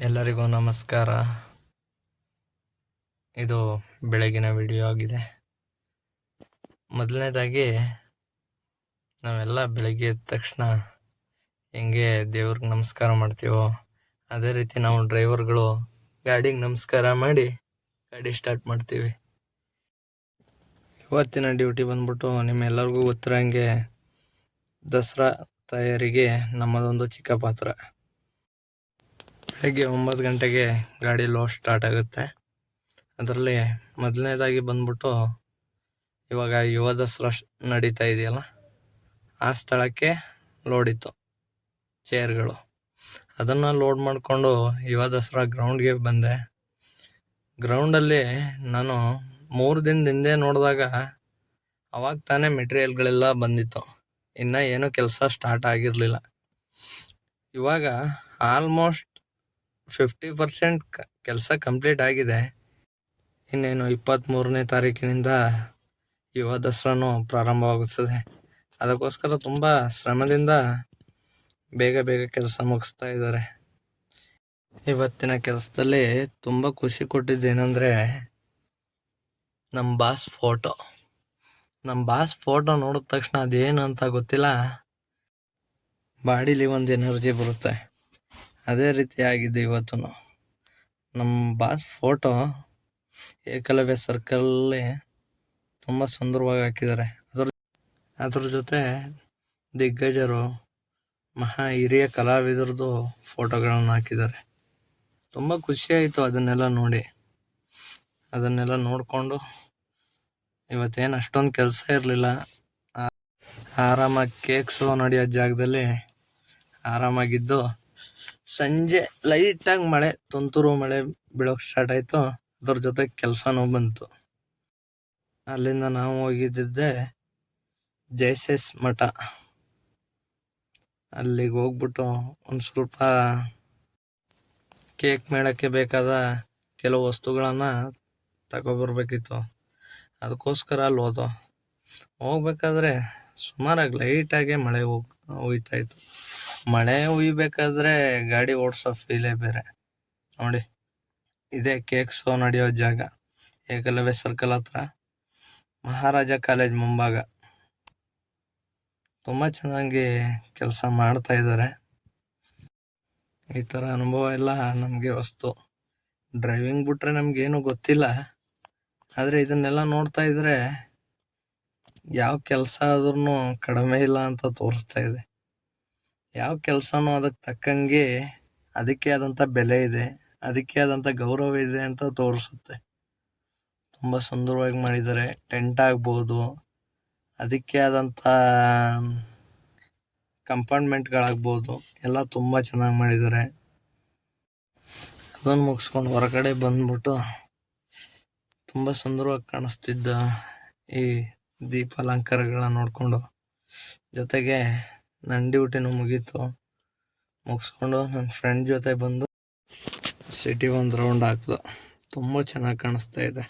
ಎಲ್ಲರಿಗೂ ನಮಸ್ಕಾರ. ಇದು ಬೆಳಗಿನ ವಿಡಿಯೋ ಆಗಿದೆ. ಮೊದಲನೇದಾಗಿ, ನಾವೆಲ್ಲ ಬೆಳಗ್ಗೆ ಎದ್ದ ತಕ್ಷಣ ಹೆಂಗೆ ದೇವ್ರಿಗೆ ನಮಸ್ಕಾರ ಮಾಡ್ತೀವೋ, ಅದೇ ರೀತಿ ನಾವು ಡ್ರೈವರ್ಗಳು ಗಾಡಿಗೆ ನಮಸ್ಕಾರ ಮಾಡಿ ಗಾಡಿ ಸ್ಟಾರ್ಟ್ ಮಾಡ್ತೀವಿ. ಇವತ್ತಿನ ಡ್ಯೂಟಿ ಬಂದ್ಬಿಟ್ಟು ನಿಮ್ಮೆಲ್ಲರಿಗೂ ಗೊತ್ತಿರೋಂಗೆ ದಸರಾ ತಯಾರಿಗೆ ನಮ್ಮದೊಂದು ಚಿಕ್ಕ ಪಾತ್ರ. ಬೆಳಗ್ಗೆ ಒಂಬತ್ತು ಗಂಟೆಗೆ ಗಾಡಿ ಲೋಡ್ ಸ್ಟಾರ್ಟ್ ಆಗುತ್ತೆ. ಅದರಲ್ಲಿ ಮೊದಲನೇದಾಗಿ ಬಂದ್ಬಿಟ್ಟು ಇವಾಗ ಯುವ ದಸರಾ ನಡೀತಾ ಇದೆಯಲ್ಲ, ಆ ಸ್ಥಳಕ್ಕೆ ಲೋಡ್ ಇತ್ತು ಚೇರ್ಗಳು ಅದನ್ನು ಲೋಡ್ ಮಾಡಿಕೊಂಡು ಯುವ ದಸರಾ ಗ್ರೌಂಡ್ಗೆ ಬಂದೆ. ಗ್ರೌಂಡಲ್ಲಿ ನಾನು ಮೂರು ದಿನದ ಹಿಂದೆ ನೋಡಿದಾಗ ಅವಾಗ ತಾನೇ ಮೆಟೀರಿಯಲ್ಗಳೆಲ್ಲ ಬಂದಿತ್ತು. ಇನ್ನೂ ಏನೂ ಕೆಲಸ ಸ್ಟಾರ್ಟ್ ಆಗಿರಲಿಲ್ಲ. ಇವಾಗ ಆಲ್ಮೋಸ್ಟ್ ಫಿಫ್ಟಿ ಪರ್ಸೆಂಟ್ ಕೆಲಸ ಕಂಪ್ಲೀಟ್ ಆಗಿದೆ. ಇನ್ನೇನು ಇಪ್ಪತ್ತ್ಮೂರನೇ ತಾರೀಕಿನಿಂದ ಯುವ ದಸರಾನು ಪ್ರಾರಂಭವಾಗುತ್ತದೆ. ಅದಕ್ಕೋಸ್ಕರ ತುಂಬ ಶ್ರಮದಿಂದ ಬೇಗ ಬೇಗ ಕೆಲಸ ಮುಗಿಸ್ತಾ ಇದ್ದಾರೆ. ಇವತ್ತಿನ ಕೆಲಸದಲ್ಲಿ ತುಂಬ ಖುಷಿ ಕೊಟ್ಟಿದ್ದೇನೆಂದರೆ ನಮ್ಮ ಬಾಸ್ ಫೋಟೋ. ನಮ್ಮ ಬಾಸ್ ಫೋಟೋ ನೋಡಿದ ತಕ್ಷಣ ಅದೇನು ಅಂತ ಗೊತ್ತಿಲ್ಲ? ಬಾಡಿಲಿ ಒಂದು ಎನರ್ಜಿ ಬರುತ್ತೆ. ಅದೇ ರೀತಿ ಆಗಿದ್ದು ಇವತ್ತು ನಮ್ಮ ಬಾಸ್ ಫೋಟೋ ಏಕಲವ್ಯ ಸರ್ಕಲಲ್ಲಿ ತುಂಬ ಸುಂದರವಾಗಿ ಹಾಕಿದ್ದಾರೆ. ಅದ್ರ ಅದ್ರ ಜೊತೆ ದಿಗ್ಗಜರು, ಮಹಾ ಹಿರಿಯ ಕಲಾವಿದರದು ಫೋಟೋಗಳನ್ನು ಹಾಕಿದ್ದಾರೆ. ತುಂಬ ಖುಷಿಯಾಯಿತು ಅದನ್ನೆಲ್ಲ ನೋಡಿ. ಅದನ್ನೆಲ್ಲ ನೋಡಿಕೊಂಡು ಇವತ್ತೇನು ಅಷ್ಟೊಂದು ಕೆಲಸ ಇರಲಿಲ್ಲ. ಆರಾಮಾಗಿ ಕೇಕ್ ಸೋ ನಡೆಯೋ ಜಾಗದಲ್ಲಿ ಆರಾಮಾಗಿದ್ದು ಸಂಜೆ ಲೈಟಾಗಿ ಮಳೆ, ತುಂತುರು ಮಳೆ ಬೀಳೋಕೆ ಸ್ಟಾರ್ಟ್ ಆಯ್ತು. ಅದ್ರ ಜೊತೆ ಕೆಲಸನೂ ಬಂತು. ಅಲ್ಲಿಂದ ನಾವು ಹೋಗಿದ್ದಿದ್ದೆ ಜೈಸೆಸ್ ಮಠ. ಅಲ್ಲಿಗೆ ಹೋಗ್ಬಿಟ್ಟು ಒಂದು ಸ್ವಲ್ಪ ಕೇಕ್ ಮೇಳಕ್ಕೆ ಬೇಕಾದ ಕೆಲವು ವಸ್ತುಗಳನ್ನು ತಗೊಬರ್ಬೇಕಿತ್ತು. ಅದಕ್ಕೋಸ್ಕರ ಅಲ್ಲಿ ಹೋದೋ. ಹೋಗ್ಬೇಕಾದ್ರೆ ಸುಮಾರಾಗಿ ಲೈಟಾಗೆ ಮಳೆ ಹೋಗ್ ಹೋಗ್ತಾಯಿತ್ತು ಮಳೆ ಹುಯ್ಬೇಕಾದ್ರೆ ಗಾಡಿ ಓಡಿಸೋ ಫೀಲೇ ಬೇರೆ. ನೋಡಿ, ಇದೇ ಕೇಕ್ ಶೋ ನಡೆಯೋ ಜಾಗ. ಏಕಲವ್ಯ ಸರ್ಕಲ್ ಹತ್ರ. ಮಹಾರಾಜ ಕಾಲೇಜ್ ಮುಂಭಾಗ. ತುಂಬ ಚೆನ್ನಾಗಿ ಕೆಲಸ ಮಾಡ್ತಾ ಇದ್ದಾರೆ ಈ ಥರ ಅನುಭವ ಎಲ್ಲ ನಮಗೆ ವಸ್ತು. ಡ್ರೈವಿಂಗ್ ಬಿಟ್ರೆ ನಮಗೇನು ಗೊತ್ತಿಲ್ಲ. ಆದರೆ ಇದನ್ನೆಲ್ಲ ನೋಡ್ತಾ ಇದ್ರೆ, ಯಾವ ಕೆಲಸ ಆದ್ರೂ ಕಡಿಮೆ ಇಲ್ಲ ಅಂತ ತೋರಿಸ್ತಾ ಇದೆ. ಯಾವ ಕೆಲಸನೂ ಅದಕ್ಕೆ ತಕ್ಕಂಗೆ ಅದಕ್ಕೆ ಆದಂಥ ಬೆಲೆ ಇದೆ, ಅದಕ್ಕೆ ಆದಂಥ ಗೌರವ ಇದೆ ಅಂತ ತೋರಿಸುತ್ತೆ. ತುಂಬ ಸುಂದರವಾಗಿ ಮಾಡಿದ್ದಾರೆ, ಟೆಂಟ್ ಆಗ್ಬೋದು, ಅದಕ್ಕೆ ಆದಂಥ ಕಂಪಾರ್ಟ್ಮೆಂಟ್ಗಳಾಗ್ಬೋದು, ಎಲ್ಲ ತುಂಬ ಚೆನ್ನಾಗಿ ಮಾಡಿದ್ದಾರೆ. ಅದನ್ನು ಮುಗಿಸ್ಕೊಂಡು ಹೊರಗಡೆ ಬಂದ್ಬಿಟ್ಟು ತುಂಬ ಸುಂದರವಾಗಿ ಕಾಣಿಸ್ತಿದ್ದ ಈ ದೀಪ ಅಲಂಕಾರಗಳನ್ನ ನೋಡಿಕೊಂಡು ಜೊತೆಗೆ ನನ್ನ ಡ್ಯೂಟಿನೂ ಮುಗೀತು. ಮುಗಿಸ್ಕೊಂಡು ನನ್ನ ಫ್ರೆಂಡ್ ಜೊತೆ ಬಂದು ಸಿಟಿ ಒಂದು ರೌಂಡ್ ಹಾಕ್ದು. ತುಂಬ ಚೆನ್ನಾಗಿ ಕಾಣಿಸ್ತಾ ಇದೆ.